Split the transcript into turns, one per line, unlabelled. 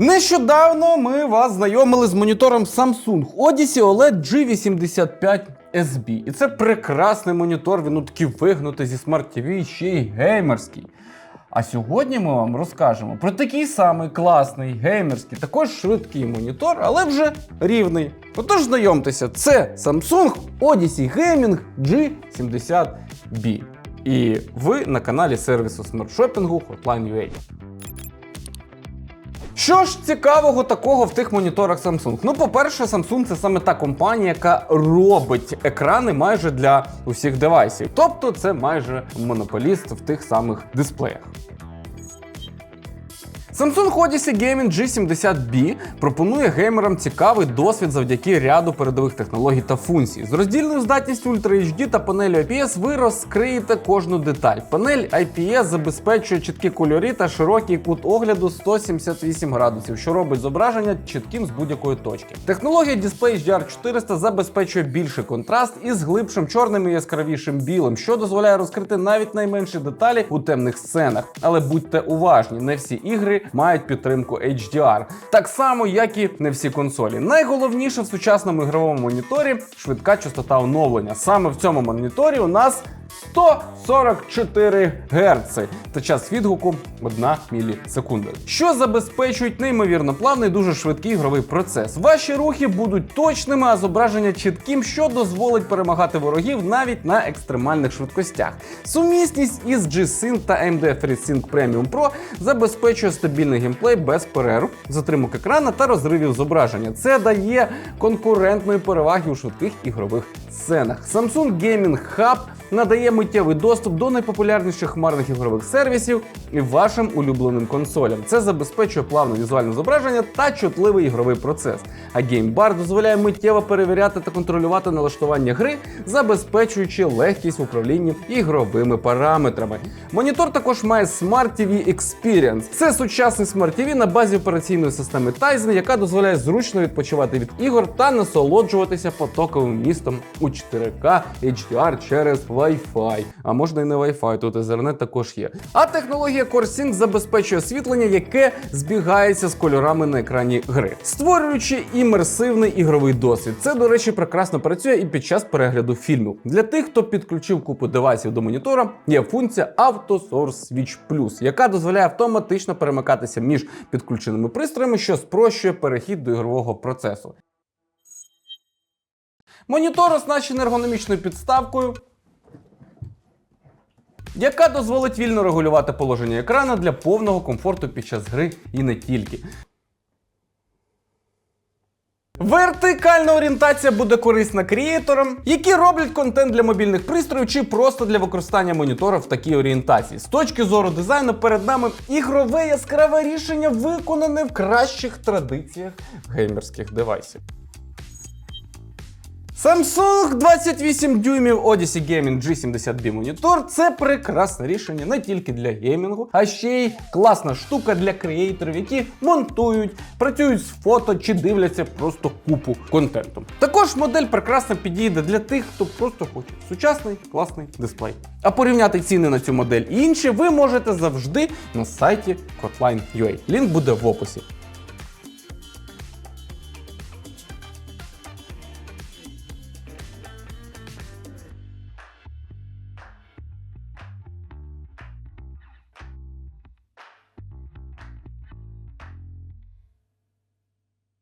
Нещодавно ми вас знайомили з монітором Samsung Odyssey OLED G85 SB. І це прекрасний монітор, він ну такий вигнутий зі Smart TV, ще й геймерський. А сьогодні ми вам розкажемо про такий самий класний геймерський, також швидкий монітор, але вже рівний. Отож, знайомтеся, це Samsung Odyssey Gaming G70B. І ви на каналі сервісу смартшопінгу Hotline.ua. Що ж цікавого такого в тих моніторах Samsung? Ну, по-перше, Samsung це саме та компанія, яка робить екрани майже для усіх девайсів. Тобто це майже монополіст в тих самих дисплеях. Samsung Odyssey Gaming G70B пропонує геймерам цікавий досвід завдяки ряду передових технологій та функцій. З роздільною здатністю Ultra HD та панелю IPS ви розкриєте кожну деталь. Панель IPS забезпечує чіткі кольори та широкий кут огляду 178 градусів, що робить зображення чітким з будь-якої точки. Технологія Display HDR 400 забезпечує більший контраст із глибшим чорним і яскравішим білим, що дозволяє розкрити навіть найменші деталі у темних сценах. Але будьте уважні, не всі ігри мають підтримку HDR, так само як і не всі консолі. Найголовніше в сучасному ігровому моніторі швидка частота оновлення. Саме в цьому моніторі у нас 144 Гц та час відгуку 1 мілісекунда, що забезпечують неймовірно плавний, дуже швидкий ігровий процес. Ваші рухи будуть точними, а зображення чітким, що дозволить перемагати ворогів навіть на екстремальних швидкостях. Сумісність із G-Sync та AMD FreeSync Premium Pro забезпечує стабільний геймплей без перерв, затримок екрана та розривів зображення. Це дає конкурентної переваги у швидких ігрових сценах. Samsung Gaming Hub надає миттєвий доступ до найпопулярніших хмарних ігрових сервісів і вашим улюбленим консолям. Це забезпечує плавне візуальне зображення та чутливий ігровий процес. А геймбар дозволяє миттєво перевіряти та контролювати налаштування гри, забезпечуючи легкість в управлінні ігровими параметрами. Монітор також має Smart TV Experience. Це сучасний Smart TV на базі операційної системи Tizen, яка дозволяє зручно відпочивати від ігор та насолоджуватися потоковим містом у 4К HDR через Wi-Fi. А можна і не Wi-Fi, тут Ethernet також є. А технологія CoreSync забезпечує освітлення, яке збігається з кольорами на екрані гри, створюючи імерсивний ігровий досвід. Це, до речі, прекрасно працює і під час перегляду фільмів. Для тих, хто підключив купу девайсів до монітора, є функція Auto Source Switch Plus, яка дозволяє автоматично перемикатися між підключеними пристроями, що спрощує перехід до ігрового процесу. Монітор оснащений ергономічною підставкою, яка дозволить вільно регулювати положення екрана для повного комфорту під час гри і не тільки. Вертикальна орієнтація буде корисна креаторам, які роблять контент для мобільних пристроїв чи просто для використання монітора в такій орієнтації. З точки зору дизайну, перед нами ігрове яскраве рішення, виконане в кращих традиціях геймерських девайсів. Samsung 28 дюймів Odyssey Gaming G70B монітор це прекрасне рішення не тільки для геймінгу, а ще й класна штука для креаторів, які монтують, працюють з фото чи дивляться просто купу контенту. Також модель прекрасно підійде для тих, хто просто хоче сучасний класний дисплей. А порівняти ціни на цю модель і інші ви можете завжди на сайті Kotline.ua. Лінк буде в описі.